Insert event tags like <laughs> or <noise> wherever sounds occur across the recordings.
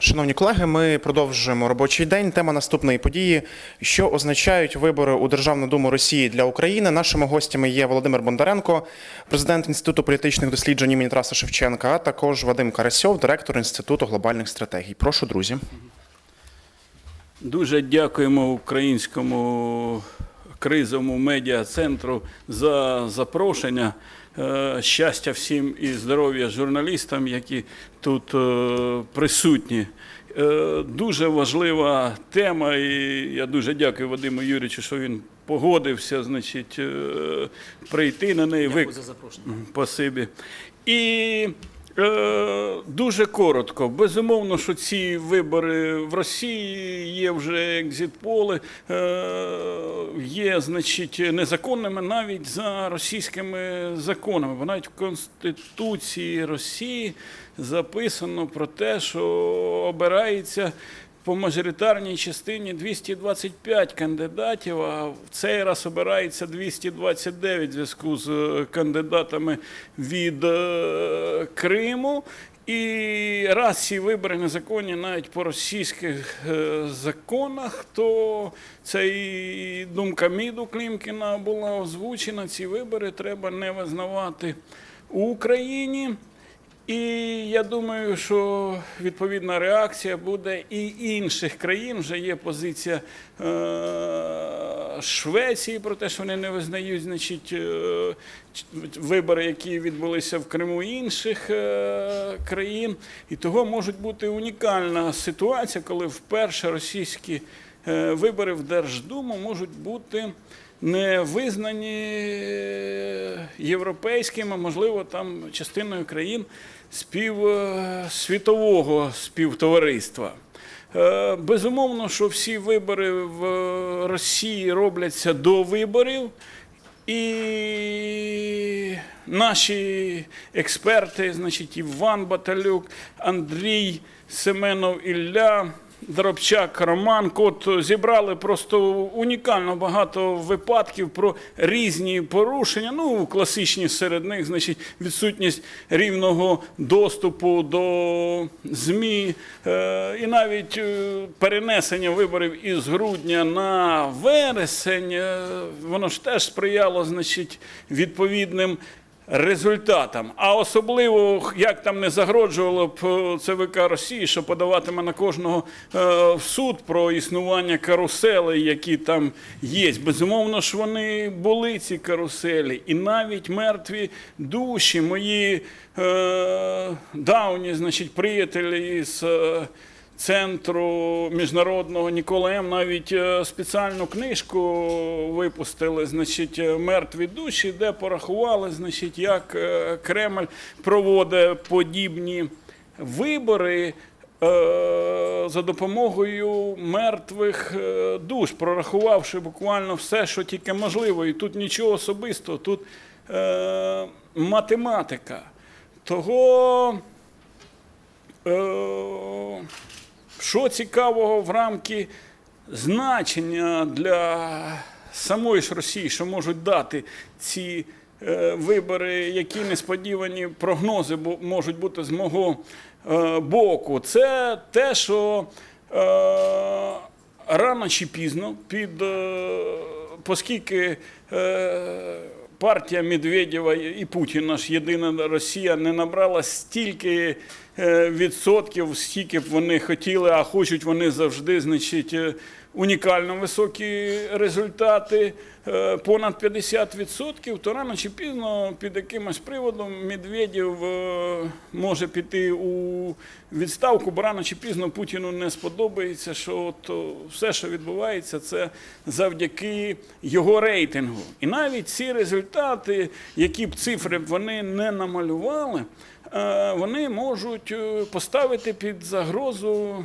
Шановні колеги, ми продовжуємо робочий день. Тема наступної події: що означають вибори у Державну думу Росії для України. Нашими гостями є Володимир Бондаренко, президент Інституту політичних досліджень імені Тараса Шевченка, а також Вадим Карасьов, директор Інституту глобальних стратегій. Прошу, друзі. Дуже дякуємо українському кризовому медіа-центру за запрошення. Е, Щастя всім і здоров'я журналістам, які тут е, присутні. Е, Дуже важлива тема, і я дуже дякую Вадиму Юрійовичу, що він погодився, значить, прийти на неї. Дякую за запрошення. Мгм, Спасибі. І дуже коротко. Безумовно, що ці вибори в Росії є вже екзитполи, е, є, значить, незаконними навіть за російськими законами. Бо навіть в Конституції Росії записано про те, що обирається по мажоритарній частині 225 кандидатів, а в цей раз обирається 229 в зв'язку з е, кандидатами від е, Криму. І раз ці вибори незаконні навіть по російських е, законах, то це і думка Міду Клімкіна була озвучена. Ці вибори треба не визнавати у Україні. І я думаю, що відповідна реакція буде і інших країн. Вже є позиція е, Швеції про те, що вони не визнають значить, е, вибори, які відбулися в Криму інших е, країн. І того може бути унікальна ситуація, коли вперше російські вибори в Держдуму можуть бути не визнані е, європейським, а можливо там частиною країн спів, е, світового співтовариства. Е, Безумовно, що всі вибори в Росії робляться до виборів. І наші експерти, значить, Іван Баталюк, Андрій Семенов Ілля, Дробчак, Роман Кот зібрали просто унікально багато випадків про різні порушення. Ну, класичні серед них, значить, відсутність рівного доступу до ЗМІ, е, і навіть е, перенесення виборів із грудня на вересень, е, воно ж теж сприяло, значить, відповідним результатам. А особливо, як там не загроджувало б е, ЦВК Росії, що подаватиме на кожного е, в суд про існування каруселей, які там є. Безумовно ж вони були ці каруселі, і навіть мертві душі, мої е, давні, значить, приятелі з. е, Центру міжнародного Нікола М навіть е, спеціальну книжку випустили, значить, е, мертві душі, де порахували, значить, як е, Кремль проводить подібні вибори за допомогою мертвих душ, прорахувавши буквально все, що тільки можливо. І тут нічого особистого, тут е, математика. Того. Е, що цікавого в рамки значення для самої ж Росії, що можуть дати ці е, вибори, які несподівані прогнози можуть бути з мого е, боку, це те, що е, рано чи пізно, під, оскільки партія Медведєва і Путіна ж єдина Росія не набрала стільки е, відсотків, скільки б вони хотіли, а хочуть вони завжди, значить, е, унікально високі результати, е, понад 50%, то рано чи пізно під якимось приводом Медведєв е, може піти у відставку, бо рано чи пізно Путіну не сподобається, що от все, що відбувається, це завдяки його рейтингу. І навіть ці результати, які б цифри вони не намалювали, е, вони можуть е, поставити під загрозу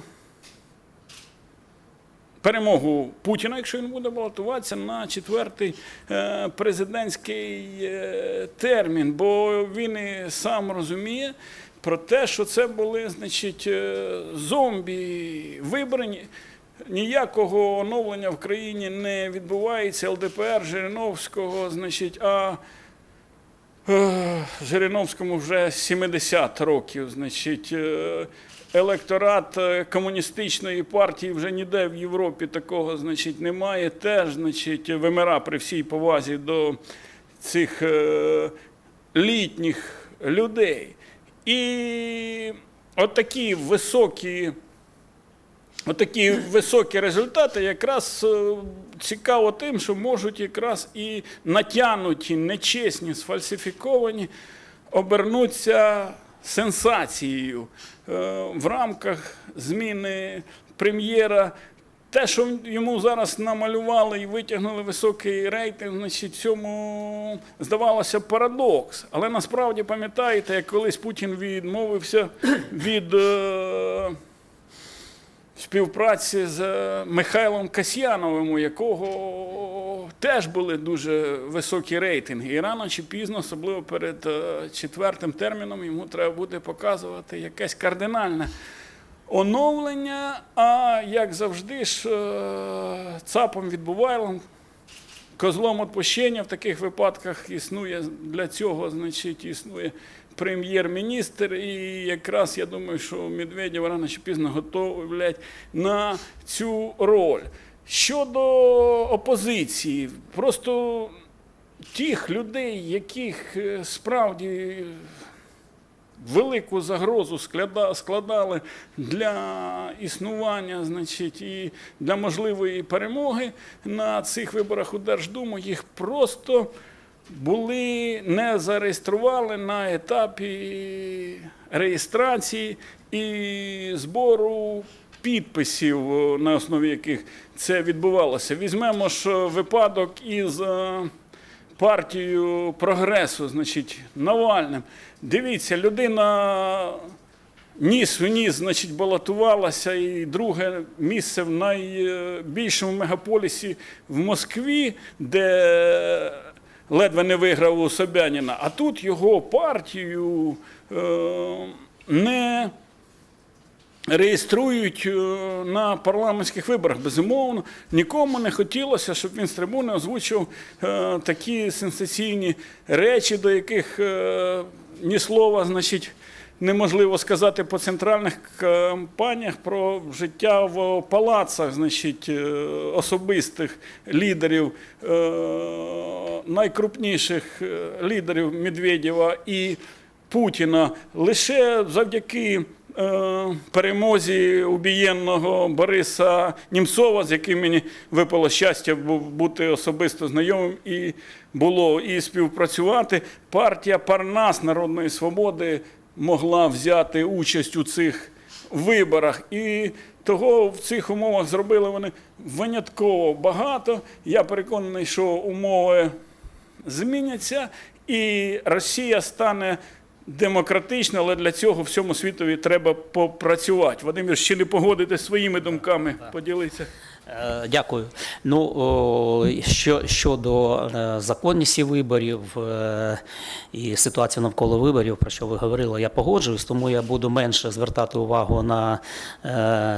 перемогу Путіна, якщо він буде балотуватися на четвертий е, президентський е, термін, бо він і сам розуміє про те, що це були, значить, е, зомбі вибрані. Ніякого оновлення в країні не відбувається. ЛДПР Жириновського, значить, а Жириновському вже 70 років. Значить, електорат е, комуністичної партії вже ніде в Європі такого значить, немає. Теж значить, вимира при всій повазі до цих е, літніх людей. І от такі високі. Отакі високі результати якраз е, цікаво тим, що можуть якраз і натягнуті, нечесні, сфальсифіковані обернуться сенсацією Е, в рамках зміни прем'єра. Те, що йому зараз намалювали і витягнули високий рейтинг, значить, цьому здавалося парадокс. Але насправді пам'ятаєте, як колись Путін відмовився від. Е, співпраці з е, Михайлом Касьяновим, у якого теж були дуже високі рейтинги. І рано чи пізно, особливо перед е, четвертим терміном, йому треба буде показувати якесь кардинальне оновлення. А як завжди ж е, цапом відбувайлом. Козлом відпущення в таких випадках існує для цього, значить, існує прем'єр-міністр. І якраз я думаю, що Медведєв рано чи пізно готовлять на цю роль. Щодо опозиції, просто тих людей, яких е, справді велику загрозу складали для існування, значить, і для можливої перемоги на цих виборах у Держдуму, їх просто були не зареєстрували на етапі реєстрації і збору підписів, на основі яких це відбувалося. Візьмемо ж випадок із е, партією прогресу, значить, Навальним. Дивіться, людина ніс в ніс, значить, балотувалася, і друге місце в найбільшому мегаполісі в Москві, де ледве не виграв у Собяніна. А тут його партію е, не реєструють е, на парламентських виборах. Безумовно, нікому не хотілося, щоб він з трибуни озвучив е, такі сенсаційні речі, до яких ні слова, значить. Неможливо сказати по центральних кампаніях про життя в палацах, значить, е, особистих лідерів, е, найкрупніших е, лідерів Медведєва і Путіна лише завдяки перемозі убієнного Бориса Німцова, з яким мені випало щастя бу- бути особисто знайомим і було і співпрацювати. Партія Парнас Народної свободи могла взяти участь у цих виборах. І того в цих умовах зробили вони винятково багато. Я переконаний, що умови зміняться, і Росія стане демократичною, але для цього всьому світові треба попрацювати. Вадимір, ще не погодити своїми думками, поділися. Е, Дякую. Ну що щодо е, законності виборів е, і ситуації навколо виборів, про що ви говорили, я погоджуюсь, тому я буду менше звертати увагу на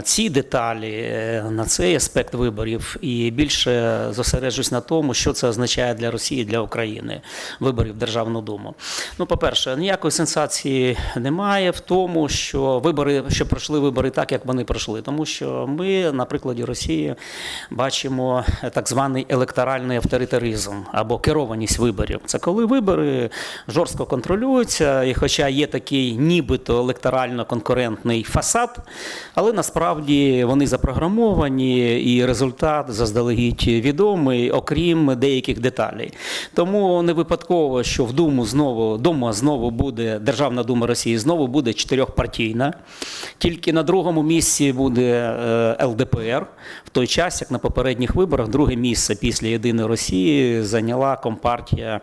ці деталі, на цей аспект виборів, і більше зосереджусь на тому, що це означає для Росії, для України виборів в Державну Думу. Ну, по-перше, ніякої сенсації немає в тому, що вибори, що пройшли вибори так, як вони пройшли, тому що ми на прикладі Росії бачимо так званий електоральний авторитаризм або керованість виборів. Це коли вибори жорстко контролюються, і хоча є такий нібито електорально-конкурентний фасад, але насправді вони запрограмовані і результат заздалегідь відомий, окрім деяких деталей. Тому не випадково, що в Думу знову Дума знову буде Державна дума Росії знову буде чотирьохпартійна. Тільки на другому місці буде е, ЛДПР. В той час, як на попередніх виборах, друге місце після єдиної Росії зайняла компартія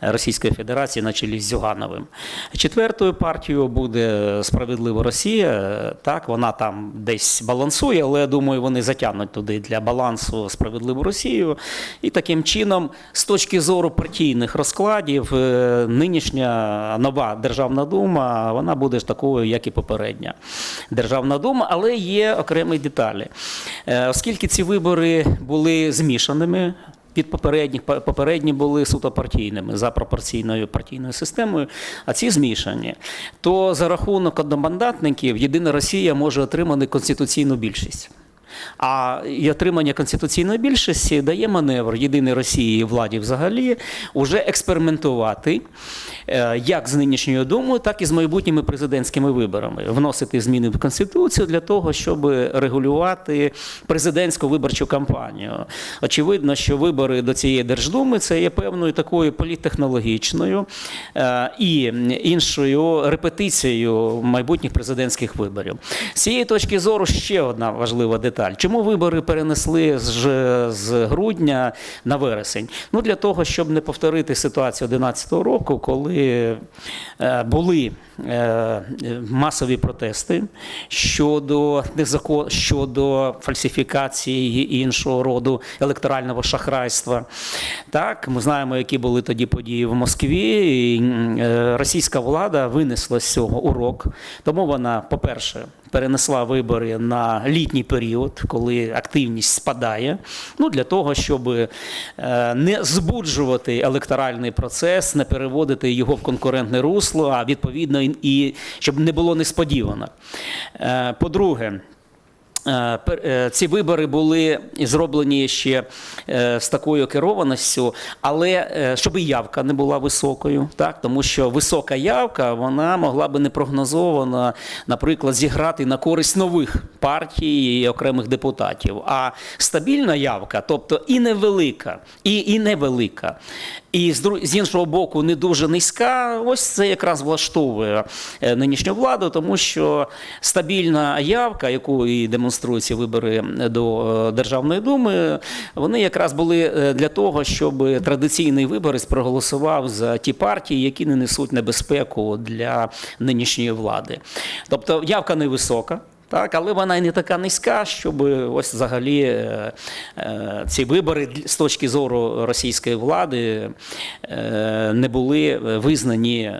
Російської Федерації на чолі з Зюгановим. Четвертою партією буде Справедлива Росія. Так, вона там десь балансує, але я думаю, вони затягнуть туди для балансу справедливу Росію. І таким чином, з точки зору партійних розкладів, е, нинішня нова Державна дума вона буде такою, як і попередня Державна дума, але є окремі деталі. Е, Оскільки ці вибори були змішаними, Від попередніх По- попередні були суто партійними за пропорційною партійною системою, а ці змішані. То за рахунок одномандатників єдина Росія може отримати конституційну більшість. А і отримання конституційної більшості дає маневр єдиної Росії і владі взагалі уже експериментувати е, як з нинішньою думою, так і з майбутніми президентськими виборами, вносити зміни в конституцію для того, щоб регулювати президентську виборчу кампанію. Очевидно, що вибори до цієї держдуми це є певною такою політтехнологічною е, і іншою репетицією майбутніх президентських виборів. З цієї точки зору ще одна важлива деталь. Чому вибори перенесли з, з грудня на вересень? Ну для того, щоб не повторити ситуацію 2011 року, коли е, були е, масові протести щодо незакон щодо фальсифікації іншого роду електорального шахрайства. Так, ми знаємо, які були тоді події в Москві. І, е, російська влада винесла з цього урок. Тому вона, по-перше, перенесла вибори на літній період, коли активність спадає. Ну для того, щоб е, не збуджувати електоральний процес, не переводити його в конкурентне русло, а відповідно і- щоб не було несподіванок. Е, По-друге, Ці вибори були зроблені ще е, з такою керованістю, але е, щоб і явка не була високою, так тому що висока явка вона могла би непрогнозовано, наприклад, зіграти на користь нових партій і окремих депутатів. А стабільна явка, тобто і невелика, і, і невелика, і з, іншого боку, не дуже низька. Ось це якраз влаштовує е, нинішню владу, тому що стабільна явка, яку і демонструють вибори до е, Державної думи, вони якраз були е, для того, щоб традиційний виборець проголосував за ті партії, які не несуть небезпеку для нинішньої влади. Тобто явка невисока. Так, але вона і не така низька, щоб ось взагалі е, ці вибори з точки зору російської влади не були визнані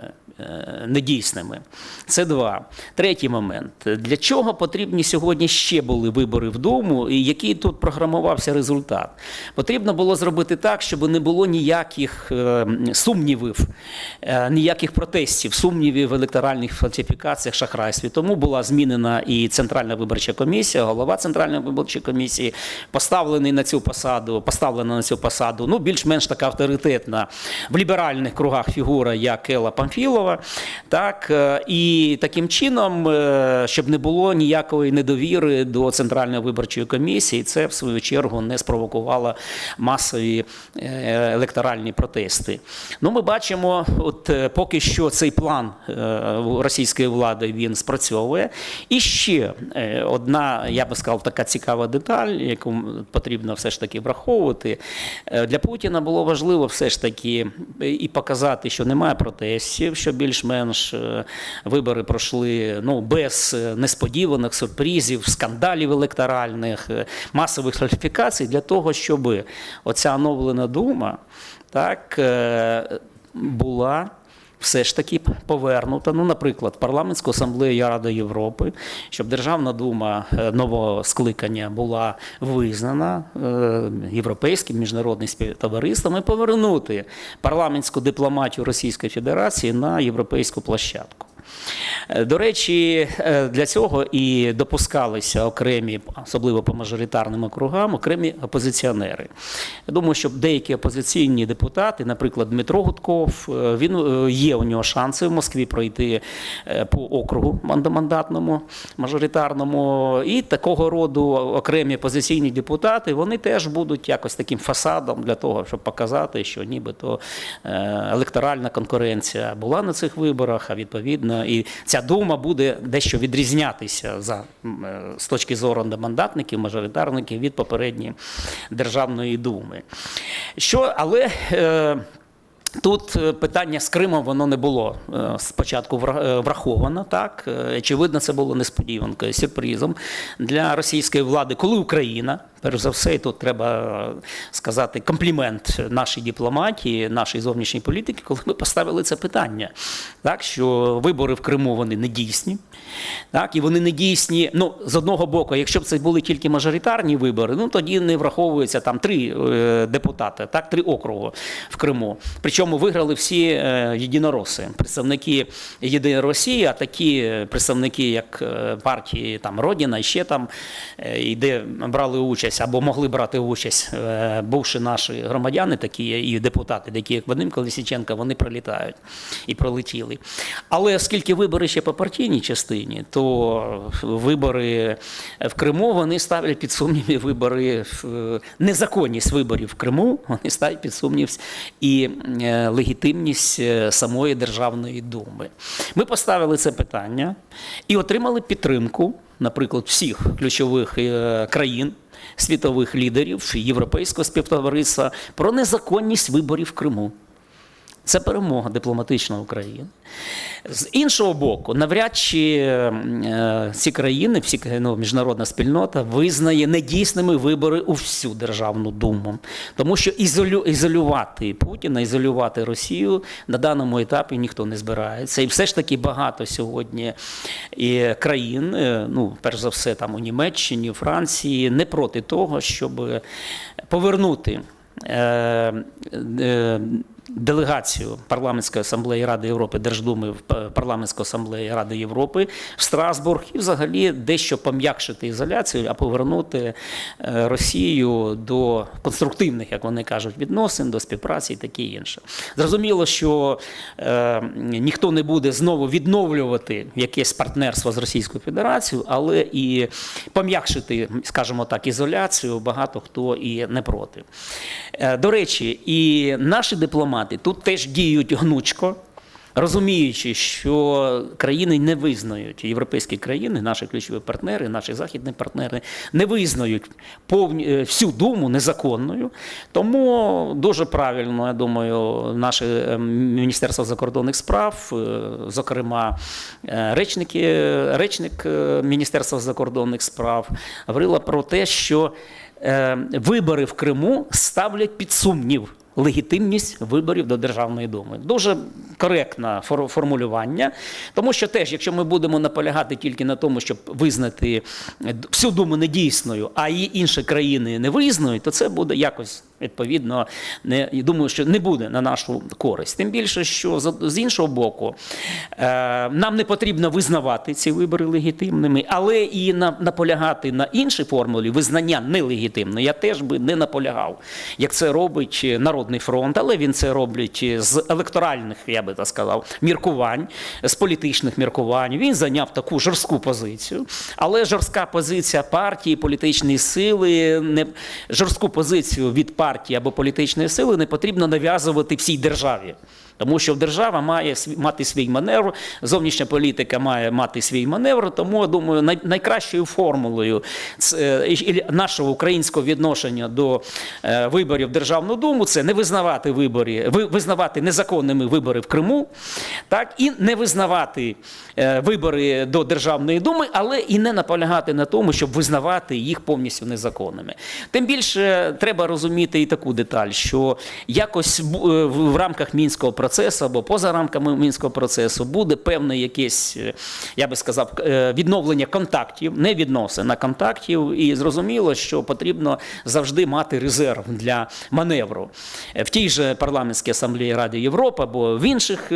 недійсними. Це два. Третій момент. Для чого потрібні сьогодні ще були вибори в Думу, і який тут програмувався результат? Потрібно було зробити так, щоб не було ніяких е, сумнівів, е, ніяких протестів, сумнівів в електоральних фальсифікаціях, шахрайстві. Тому була змінена і Центральна виборча комісія, голова Центральної виборчої комісії, поставлений на цю посаду, поставлена на цю посаду, ну більш-менш така авторитетна в ліберальних кругах фігура, як Елла Памфілова. Так, е, і таким чином, е, щоб не було ніякої недовіри до Центральної виборчої комісії, це в свою чергу не спровокувало масові е, електоральні протести. Ну, ми бачимо, от поки що цей план російської влади він спрацьовує. І ще одна, я би сказав, така цікава деталь, яку потрібно все ж таки враховувати. Для Путіна було важливо все ж таки і показати, що немає протестів, що більш-менш е, вибори пройшли ну, без е, несподіваних сюрпризів, скандалів електоральних, е, масових фальсифікацій, для того, щоб оця оновлена дума так, була все ж таки повернута. Ну, наприклад, парламентську асамблею Ради Європи, щоб Державна дума е, нового скликання була визнана е, європейським міжнародним співтовариством і повернути парламентську дипломатію Російської Федерації на європейську площадку. Е, До речі, е, для цього і допускалися окремі, особливо по мажоритарним округам, окремі опозиціонери. Я думаю, що деякі опозиційні депутати, наприклад, Дмитро Гудков, е, він є у нього шанси в Москві пройти по округу мандамандатному, мажоритарному, і такого роду окремі опозиційні депутати, вони теж будуть якось таким фасадом для того, щоб показати, що нібито електоральна конкуренція була на цих виборах, а відповідно, і ця дума буде дещо відрізнятися за е, з точки зору мандатників, мажоритарників від попередньої державної думи. Що, але е, Тут е, питання з Кримом воно не було е, спочатку е, враховано. Так очевидно, це було несподіванкою, сюрпризом для російської влади, коли Україна Перш за все, тут треба сказати комплімент нашій дипломатії, нашій зовнішній політики, коли ми поставили це питання. Так, що вибори в Криму вони не дійсні. Так, і вони не дійсні. Ну, з одного боку, якщо б це були тільки мажоритарні вибори, ну тоді не враховується там три депутати, так, три округи в Криму. Причому виграли всі е, єдинороси, представники Єдиної Росії, а такі е, представники, як е, партії там Родіна, ще там, і де брали участь або могли брати участь, бувши наші громадяни, такі і депутати, такі як Вадим Колесіченко, вони пролітають і пролетіли. Але оскільки вибори ще по партійній частині, то вибори в Криму вони ставлять під сумнів вибори незаконність виборів в Криму, вони ставлять під сумнів і легітимність е, самої Державної думи. Ми поставили це питання і отримали підтримку, наприклад, всіх ключових е, країн. Світових лідерів європейського співтовариства про незаконність виборів в Криму. Це перемога дипломатична України. З іншого боку, навряд чи е, ці країни, всі ну, міжнародна спільнота визнає недійсними вибори у всю Державну думу. Тому що ізолю, ізолювати Путіна, ізолювати Росію на даному етапі ніхто не збирається. І все ж таки багато сьогодні і країн, е, ну, перш за все, там у Німеччині, у Франції, не проти того, щоб повернути. Е, е, делегацію парламентської асамблеї Ради Європи, Держдуми в П- парламентську асамблеї Ради Європи в Страсбург і взагалі дещо пом'якшити ізоляцію, а повернути е, Росію до конструктивних, як вони кажуть, відносин, до співпраці і таке інше. Зрозуміло, що е, ніхто не буде знову відновлювати якесь партнерство з Російською Федерацією, але і пом'якшити, скажімо так, ізоляцію багато хто і не проти. Е, До речі, і наші дипломати тут теж діють гнучко. Розуміючи, що країни не визнають, європейські країни, наші ключові партнери, наші західні партнери не визнають повні, е, всю думу незаконною. Тому дуже правильно, я думаю, наше е, Міністерство закордонних справ, е, зокрема, речники, речник Міністерства закордонних справ, говорила про те, що вибори в Криму ставлять під сумнів легітимність виборів до Державної думи. Дуже коректне фор- формулювання, тому що теж, якщо ми будемо наполягати тільки на тому, щоб визнати е, всю думу недійсною, а її інші країни не визнають, то це буде якось. Відповідно, не думаю, що не буде на нашу користь. Тим більше, що з, іншого боку, е, нам не потрібно визнавати ці вибори легітимними, але і на, наполягати на іншій формулі визнання нелегітимне. Я теж би не наполягав, як це робить Народний фронт, але він це робить з електоральних, я би так сказав, міркувань, з політичних міркувань. Він зайняв таку жорстку позицію, але жорстка позиція партії, політичної сили, не жорстку позицію від партії або політичної сили не потрібно нав'язувати всій державі. Тому що держава має мати свій маневр, зовнішня політика має мати свій маневр. Тому я думаю, найкращою формулою е, нашого українського відношення до е, виборів в Державну Думу це не визнавати вибори, визнавати незаконними вибори в Криму, так і не визнавати е, вибори до Державної Думи, але і не наполягати на тому, щоб визнавати їх повністю незаконними. Тим більше треба розуміти і таку деталь, що якось в рамках мінського процесу або поза рамками мінського процесу буде певне якесь, е, я би сказав, е, відновлення контактів, не відносин, а контактів. І зрозуміло, що потрібно завжди мати резерв для маневру. Е, В тій же парламентській асамблеї Ради Європи або в інших,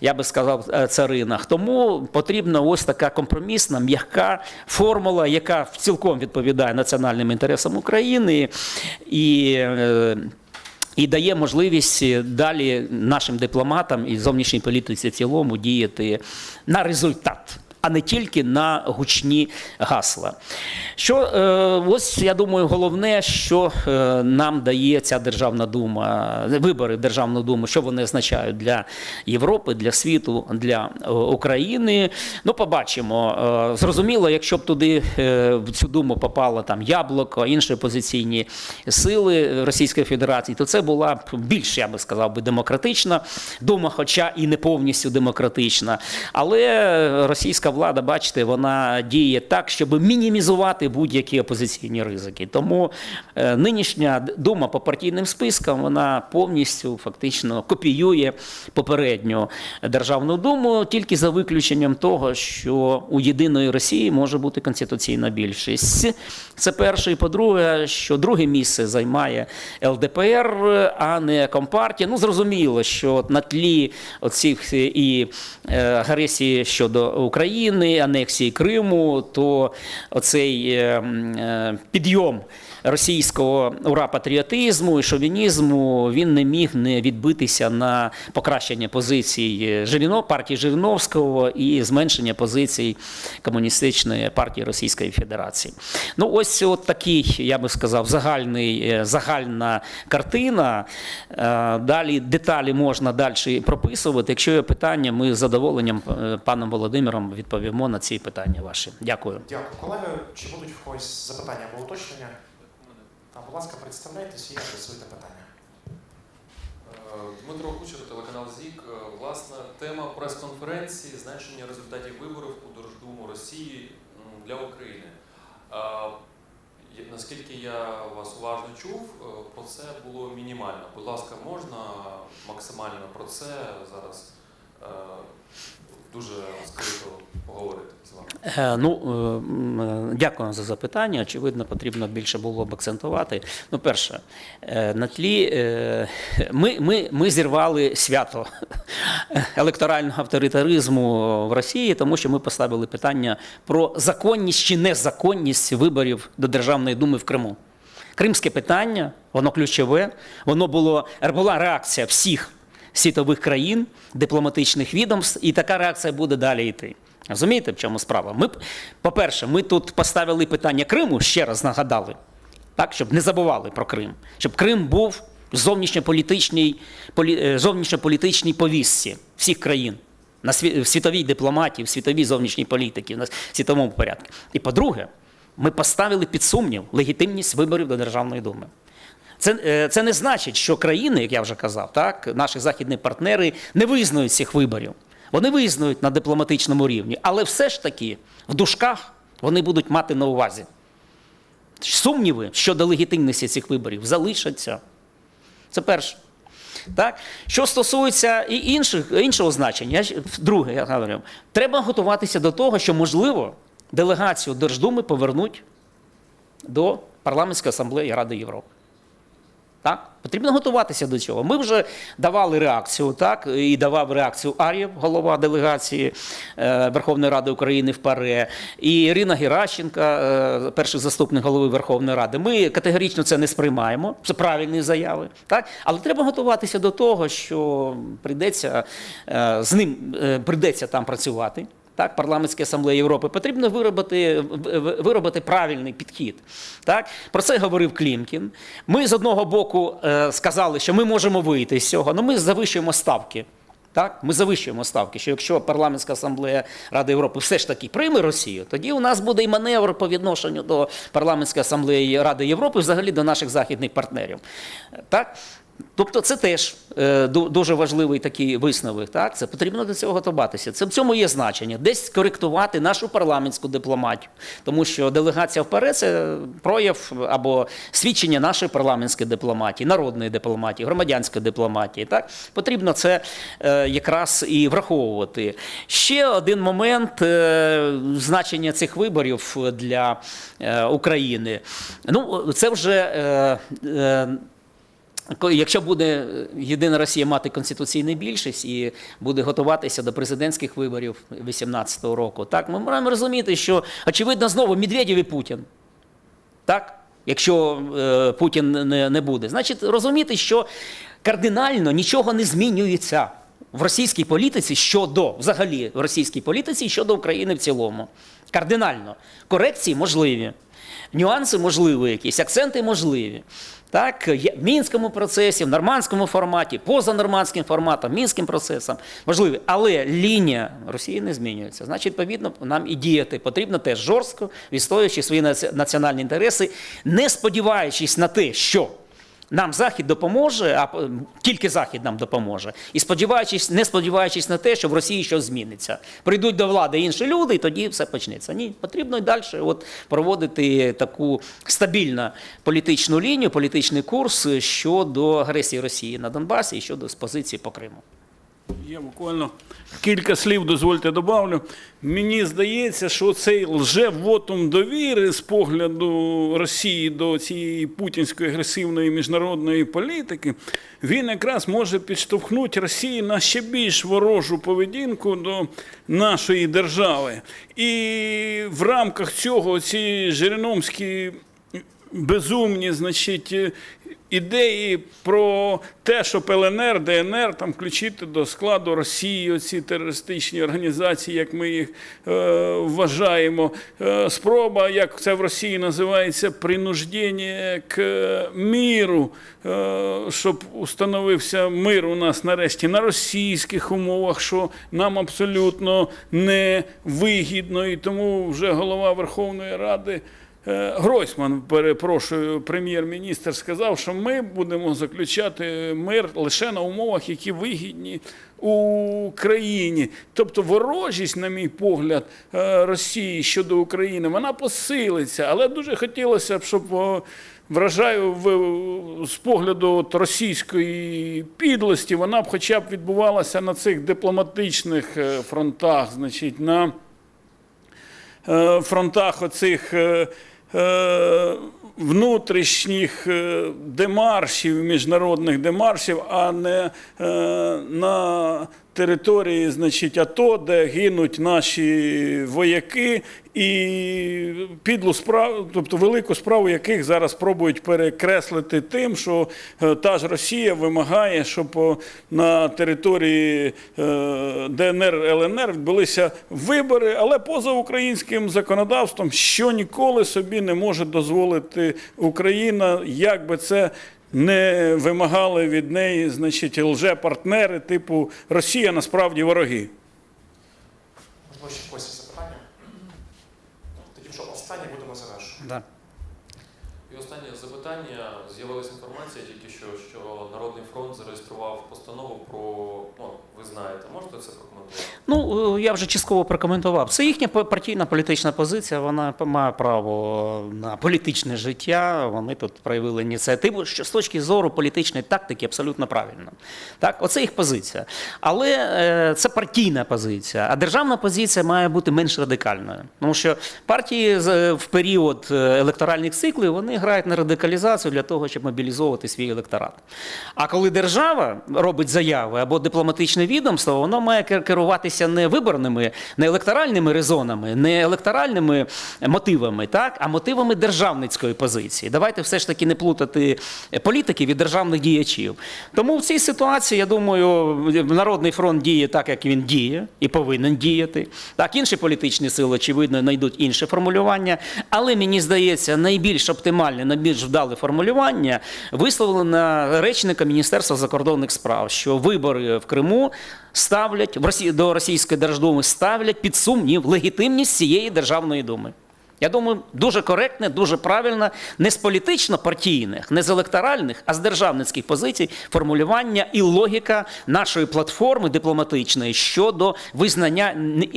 я би сказав, царинах. Тому потрібна ось така компромісна, м'яка формула, яка цілком відповідає національним інтересам України. І і дає можливість далі нашим дипломатам і зовнішній політиці в цілому діяти на результат. А не тільки на гучні гасла. Що е, ось я думаю, головне, що е, нам дає ця Державна дума, вибори Державну думу, що вони означають для Європи, для світу, для е, України. Ну, побачимо. Зрозуміло, якщо б туди в цю думу попало там яблуко, інші опозиційні сили Російської Федерації, то це була б більш, я би сказав, би демократична дума, хоча і не повністю демократична. Але Російська українська влада, бачите, вона діє так, щоб мінімізувати будь-які опозиційні ризики. Тому е, нинішня дума по партійним спискам вона повністю фактично копіює попередню державну думу, тільки за виключенням того, що у єдиної Росії може бути конституційна більшість. Це перше. І по-друге, що друге місце займає ЛДПР, а не Компартія. Ну зрозуміло, що на тлі оцих і е, агресії щодо України, анексії Криму, то оцей е, е, підйом російського ура-патріотизму і шовінізму він не міг не відбитися на покращення позицій Жирино, партії Жириновського і зменшення позицій комуністичної партії Російської Федерації. Ну, ось от такий, я би сказав, загальний, е, загальна картина. Е, Далі деталі можна далі прописувати. Якщо є питання, ми з задоволенням е, паном Володимиром відповімо на ці питання ваші. Дякую. Дякую, колеги. Чи будуть в когось запитання або уточнення? Та, будь ласка, представляйтесь і адресуйте питання. Е, Дмитро Кучер, телеканал ЗІК. Е, Власне, тема прес-конференції значення результатів виборів у Держдуму Росії для України. Е, Наскільки я вас уважно чув, про це було мінімально. Будь ласка, можна максимально про це зараз дуже скрито поговорити з вами? Е, Ну, е, е, дякую за запитання. Очевидно, потрібно більше було б акцентувати. Ну, перше, на тлі ми, ми, ми зірвали свято <laughs> електорального авторитаризму в Росії, тому що ми поставили питання про законність чи незаконність виборів до Державної думи в Криму. Кримське питання, воно ключове, воно було була реакція всіх світових країн, дипломатичних відомств, і така реакція буде далі йти. Розумієте, в чому справа? Ми, по-перше, ми тут поставили питання Криму, ще раз нагадали, так, щоб не забували про Крим, щоб Крим був в зовнішньополітичній, полі, е, зовнішньополітичній повістці всіх країн. На сві- в світовій дипломатії, в світовій зовнішній політиці, на світовому порядку. І по-друге, ми поставили під сумнів легітимність виборів до Державної думи. Це, е, це не значить, що країни, як я вже казав, так, наші західні партнери не визнають цих виборів. Вони визнають на дипломатичному рівні, але все ж таки в дужках вони будуть мати на увазі. Сумніви щодо легітимності цих виборів залишаться. Це перше. Так? Що стосується і інших, іншого значення, друге, я говорю, треба готуватися до того, що, можливо, делегацію Держдуми повернуть до парламентської асамблеї Ради Європи. Так? Потрібно готуватися до цього. Ми вже давали реакцію, так, і давав реакцію Ар'єв, голова делегації е, Верховної Ради України в ПАРЕ, і Ірина Геращенка, е, перший заступник голови Верховної Ради. Ми категорично це не сприймаємо. Це правильні заяви. Так? Але треба готуватися до того, що прийдеться е, з ним прийдеться там працювати. Так, парламентській асамблеї Європи потрібно виробити, виробити правильний підхід. Так, про це говорив Клімкін. Ми з одного боку е, сказали, що ми можемо вийти з цього, але ми завищуємо ставки. Так, ми завищуємо ставки, що якщо парламентська асамблея Ради Європи все ж таки прийме Росію, тоді у нас буде і маневр по відношенню до парламентської асамблеї Ради Європи, взагалі до наших західних партнерів. Так? Тобто це теж е, дуже важливий такий висновок. Так? Це потрібно до цього готуватися. Це в цьому є значення. Десь коректувати нашу парламентську дипломатію, тому що делегація вперед це прояв або свідчення нашої парламентської дипломатії, народної дипломатії, громадянської дипломатії. Так? Потрібно це е, якраз і враховувати. Ще один момент е, значення цих виборів для України. Ну, це вже. Е, е, Якщо буде єдина Росія мати конституційну більшість і буде готуватися до президентських виборів 2018 року, так ми маємо розуміти, що очевидно знову Медведєв і Путін. Так? Якщо е, Путін не, не буде, значить розуміти, що кардинально нічого не змінюється в російській політиці щодо взагалі в російській політиці щодо України в цілому. Кардинально. Корекції можливі, нюанси можливі, якісь акценти можливі. Так, в мінському процесі, в нормандському форматі, поза нормандським форматом, мінським процесом важливі, Але лінія Росії не змінюється. Значить, відповідно, нам і діяти потрібно теж жорстко, відстоюючи свої національні інтереси, не сподіваючись на те, що Нам Захід допоможе, а тільки Захід нам допоможе. І сподіваючись, не сподіваючись на те, що в Росії щось зміниться. Прийдуть до влади інші люди, і тоді все почнеться. Ні, потрібно й далі от, проводити таку стабільну політичну лінію, політичний курс щодо агресії Росії на Донбасі і щодо позиції по Криму. Я буквально кілька слів дозвольте добавлю. Мені здається, що цей лже-вотум довіри з погляду Росії до цієї путінської агресивної міжнародної політики, він якраз може підштовхнути Росію на ще більш ворожу поведінку до нашої держави. І в рамках цього ці жириномські безумні, значить, е, ідеї про те, щоб ЛНР, ДНР там включити до складу Росії оці терористичні організації, як ми їх е, вважаємо. Е, спроба, як це в Росії називається, принуждення к міру, е, щоб установився мир у нас нарешті на російських умовах, що нам абсолютно не вигідно, і тому вже голова Верховної Ради. Е, Гройсман, перепрошую, прем'єр-міністр сказав, що ми будемо заключати мир лише на умовах, які вигідні Україні. Тобто ворожість, на мій погляд, е, Росії щодо України, вона посилиться. Але дуже хотілося б, щоб вражаю з погляду російської підлості, вона б хоча б відбувалася на цих дипломатичних е, фронтах, значить, на фронтах оцих внутрішніх е, демаршів, міжнародних демаршів, а не е, на території, значить, АТО, де гинуть наші вояки, і підлу справу, тобто велику справу яких зараз пробують перекреслити тим, що е, та ж Росія вимагає, щоб на території е, ДНР ЛНР відбулися вибори, але поза українським законодавством, що ніколи собі не може дозволити Україна, як би це не вимагали від неї, значить, лже-партнери типу Росія насправді вороги. Можливо, ще когось є запитання? Тоді вже останнє будемо завершувати. Да. І останнє запитання. З'явилася інформація тільки що, що Народний фронт зареєстрував постанову про, ну, ви знаєте, можете це прокоментувати? Ну, е, я вже частково прокоментував. Це їхня партійна політична позиція, вона має право на політичне життя. Вони тут проявили ініціативу, що з точки зору політичної тактики абсолютно правильно. Так, оце їх позиція. Але е, це партійна позиція, а державна позиція має бути менш радикальною. Тому що партії в період е, електоральних циклів вони грають на радикалізацію для того, щоб мобілізовувати свій електорат. А коли держава робить заяви або дипломатичне відомство, воно має керуватися не виборними, не електоральними резонами, не електоральними мотивами, так, а мотивами державницької позиції. Давайте все ж таки не плутати політиків і державних діячів. Тому в цій ситуації, я думаю, Народний фронт діє так, як він діє, і повинен діяти. Так, інші політичні сили, очевидно, знайдуть інше формулювання. Але мені здається, найбільш оптимальне, найбільш вдале формулювання висловлено речника Міністерства закордонних справ, що вибори в Криму ставлять в Росії до Російської Держдуми ставлять під сумнів легітимність цієї державної думи. Я думаю, дуже коректне, дуже правильно, не з політично-партійних, не з електоральних, а з державницьких позицій формулювання і логіка нашої платформи дипломатичної щодо визнання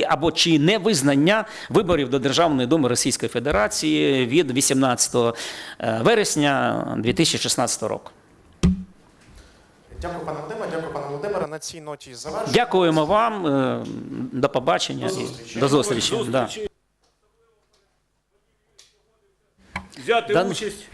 або чи не визнання виборів до Державної думи Російської Федерації від 18 е, вересня 2016 року. Дякую, пане Володимире, дякую, пане Володимире. На цій ноті завершуємо. Дякуємо вам. е, До побачення. До зустрічі. До зустрічі. Взяти участь.